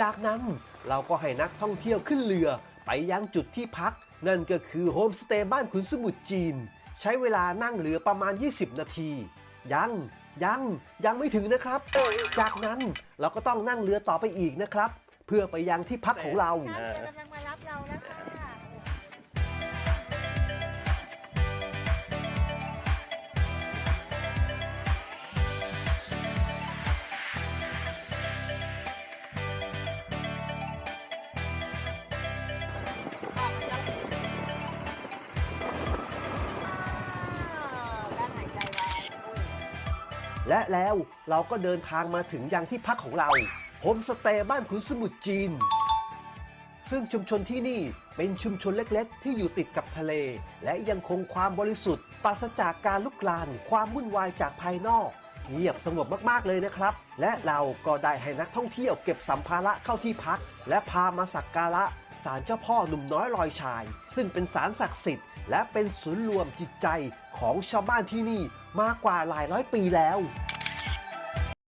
จากนั้นเราก็ให้นักท่องเที่ยวขึ้นเรือไปยังจุดที่พัก นั่นก็คือโฮมสเตย์บ้านขุนสมุทรจีน ใช้เวลานั่งเรือประมาณ 20 นาที ยังยังยังไม่ถึงนะครับ จากนั้นเราก็ต้องนั่งเรือต่อไปอีกนะครับ เพื่อไปยังที่พักของเราเรือ และแล้วเราก็เดินทางมาถึงยังที่พักของเราโฮมสเตย์บ้านขุนสมุทรจีน ซึ่งชุมชนที่นี่เป็นชุมชนเล็กๆ ที่อยู่ติดกับทะเล และยังคงความบริสุทธิ์ปราศจากการลุกลานความวุ่นวายจากภายนอก เงียบสงบมากๆเลยนะครับ และเราก็ได้ให้นักท่องเที่ยวเก็บสัมภาระเข้าที่พัก และพามาสักการะศาลเจ้าพ่อหนุ่มน้อยลอยชาย ซึ่งเป็นศาลศักดิ์สิทธิ์และเป็นศูนย์รวมจิตใจของชาวบ้านที่นี่ มากกว่าหลายร้อยปีแล้ว